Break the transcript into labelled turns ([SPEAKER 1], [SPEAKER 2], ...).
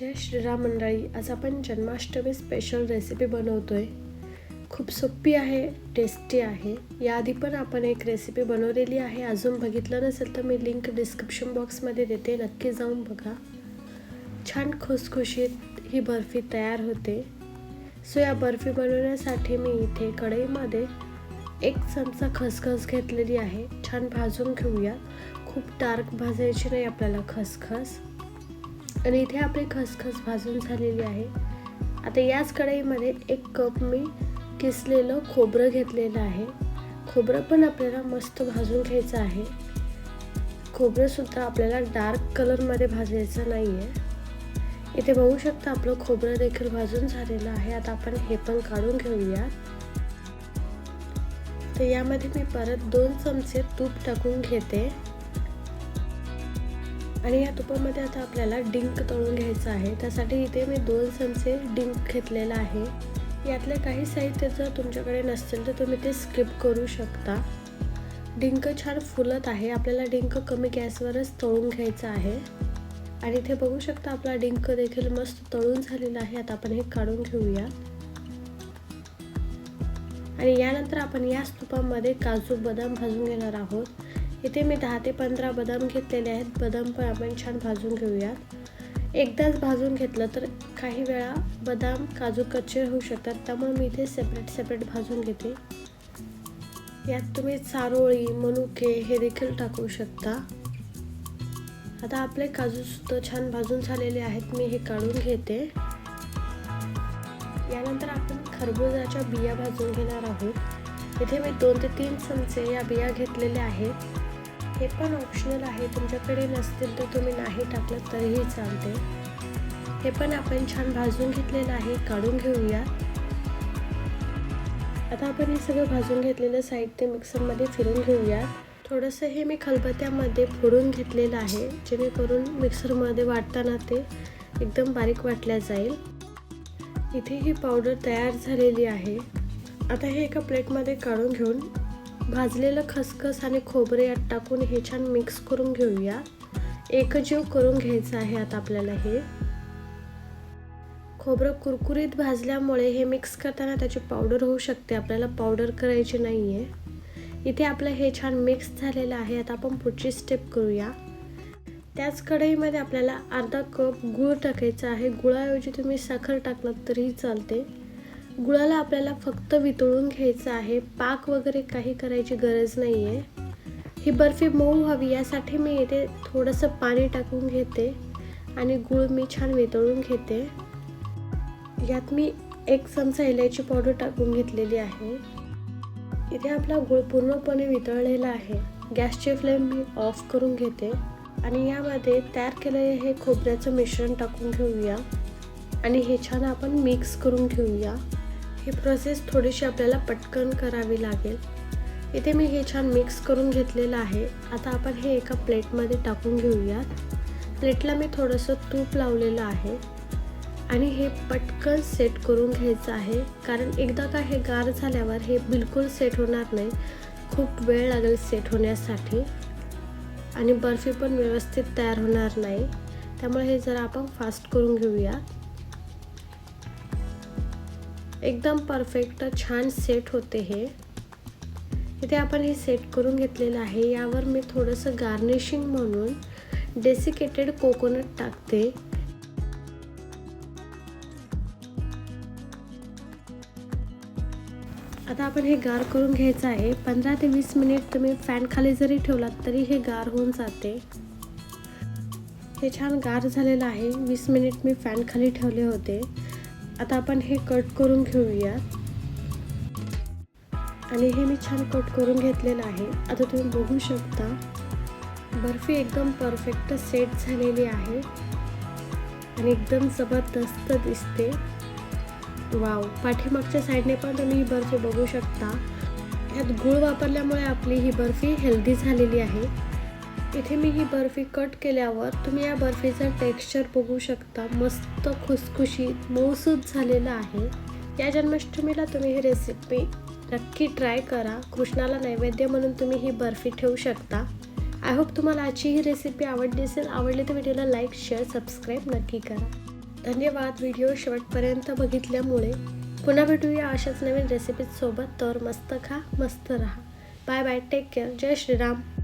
[SPEAKER 1] जय श्रीराम मंडळी आज आपण जन्माष्टमी स्पेशल रेसिपी बनवतोय. खूप सोपी आहे टेस्टी आहे. याआधी पण आपण एक रेसिपी बनवलेली आहे. अजून बघितलं नसेल तर मी लिंक डिस्क्रिप्शन बॉक्समध्ये देते. नक्की जाऊन बघा. छान खुसखुशीत ही बर्फी तयार होते. सो या बर्फी बनवण्यासाठी मी इथे कढईमध्ये एक चमचा खसखस घेतलेली आहे. छान भाजून घेऊया. खूप डार्क भाजायची नाही आपल्याला खसखस. आणि इथे आपली खसखस भाजून झालेली आहे. आता याच कढईमध्ये एक कप मी किसलेलं खोबरं घेतलेलं आहे. खोबरं पण आपल्याला मस्त भाजून घ्यायचं आहे. खोबरंसुद्धा आपल्याला डार्क कलरमध्ये भाजायचं नाही आहे इथे बघू शकता आपलं खोबरं देखील भाजून झालेलं आहे. आता आपण हे पण काढून घेऊया. तर यामध्ये मी परत दोन चमचे तूप टाकून घेते. आणि या तुपामध्ये आता आपल्याला डिंक तळून घ्यायचं आहे. त्यासाठी इथे मी दोन चमचे डिंक घेतलेला आहे. यातल्या काही साहित्य जर तुमच्याकडे नसतील तर तुम्ही ते स्किप करू शकता. डिंक छान फुलत आहे. आपल्याला डिंक कमी गॅसवरच तळून घ्यायचं आहे. आणि इथे बघू शकता आपला डिंक देखील मस्त तळून झालेला आहे. आता आपण हे काढून घेऊया. आणि यानंतर आपण याच तुपामध्ये काजू बदाम भाजून घेणार आहोत. इथे मी दहा ते पंधरा बदाम घेतलेले आहेत. बदाम पण आपण छान भाजून घेऊयात. एकदाच भाजून घेतलं तर काही वेळा बदाम काजू कच्चे होऊ शकतात. त्यामुळे मी इथे सेपरेट सेपरेट भाजून घेते. यात तुम्ही चारोळी मनुके हे देखील टाकू शकता. आता आपले काजू सुद्धा छान भाजून झालेले आहेत. मी हे काढून घेते. यानंतर आपण खरबुजाच्या बिया भाजून घेणार आहोत. इथे मी दोन ते तीन चमचे या बिया घेतलेल्या आहेत. हे पण ऑप्शनल आहे. तुमच्याकडे नसतील तर तुम्ही नाही टाकलं तरीही चालते. हे पण आपण छान भाजून घेतलेलं आहे. काढून घेऊया. आता आपण हे सगळं भाजून घेतलेलं साहित्य मिक्सरमध्ये फिरून घेऊया. थोडंसं हे मी खलबत्त्यामध्ये फोडून घेतलेलं आहे. जेणेकरून मिक्सरमध्ये वाटताना ते एकदम बारीक वाटल्या जाईल. इथे ही पावडर तयार झालेली आहे. आता हे एका प्लेटमध्ये काढून घेऊन भाजलेलं खसखस आणि खोबरे यात टाकून हे छान मिक्स करून घेऊया. एकजीव करून घ्यायचं आहे आता आपल्याला हे. खोबरं कुरकुरीत भाजल्यामुळे हे मिक्स करताना त्याची पावडर होऊ शकते. आपल्याला पावडर करायची नाही आहे इथे आपलं हे छान मिक्स झालेलं आहे. आता आपण पुढची स्टेप करूया. त्याच कढईमध्ये आपल्याला अर्धा कप गूळ टाकायचा आहे. गुळाऐवजी तुम्ही साखर टाकलं तरीही चालते. गुळाला आपल्याला फक्त वितळून घ्यायचं आहे. पाक वगैरे काही करायची गरज नाही आहे ही बर्फी मऊ व्हावी यासाठी मी इथे थोडंसं पाणी टाकून घेते आणि गूळ मी छान वितळून घेते. यात मी एक चमचा इलायची पावडर टाकून घेतलेली आहे. इथे आपला गूळ पूर्णपणे वितळलेला आहे. गॅसची फ्लेम मी ऑफ करून घेते आणि यामध्ये तयार केलेले हे खोबऱ्याचं मिश्रण टाकून घेऊया आणि हे छान आपण मिक्स करून घेऊया. ही प्रोसेस थोडीशी आपल्याला पटकन करावी लागेल. इथे मी हे छान मिक्स करून घेतलेलं आहे. आता आपण हे एका प्लेटमध्ये टाकून घेऊयात. प्लेटला मी थोडंसं तूप लावलेलं आहे. आणि हे पटकन सेट करून घ्यायचं आहे. कारण एकदा का हे गार झाल्यावर हे बिलकुल सेट होणार नाही. खूप वेळ लागेल सेट होण्यासाठी. आणि बर्फी पण व्यवस्थित तयार होणार नाही. त्यामुळे हे जरा आपण फास्ट करून घेऊया एकदम परफेक्ट छान सेट होते हे. इथे आपण हे सेट करून घेतलेलं आहे. यावर मी थोडंसं गार्निशिंग म्हणून डेसिकेटेड कोकोनट टाकते. आता आपण हे गार करून घ्यायचं आहे. पंधरा ते वीस मिनिट तुम्ही फॅन खाली जरी ठेवलात तरी हे गार होऊन जाते. हे छान गार झालेलं आहे. वीस मिनिट मी फॅन खाली ठेवले होते. आता आपण हे कट करून घेऊया आणि हे मी छान कट करून घेतलेलं आहे. आता तुम्ही बघू शकता बर्फी एकदम परफेक्ट सेट झालेली आहे. आणि एकदम जबरदस्त दिसते. वाव पाठीमागच्या साईडने पण तुम्ही ही बर्फी बघू शकता. ह्यात गूळ वापरल्यामुळे आपली ही बर्फी हेल्दी झालेली आहे. इथे मी ही बर्फी कट केल्यावर तुम्ही या बर्फीचं टेक्स्चर बघू शकता. मस्त खुसखुशीत मऊसूद झालेलं आहे. या जन्माष्टमीला तुम्ही ही रेसिपी नक्की ट्राय करा. कृष्णाला नैवेद्य म्हणून तुम्ही ही बर्फी ठेवू शकता. आय होप तुम्हाला आजची ही रेसिपी आवडली असेल. आवडली तर व्हिडिओला लाईक शेअर सबस्क्राईब नक्की करा. धन्यवाद. व्हिडिओ शेवटपर्यंत बघितल्यामुळे पुन्हा भेटूया अशाच नवीन रेसिपीजसोबत तर मस्त खा मस्त राहा. बाय बाय टेक केअर जय श्रीराम.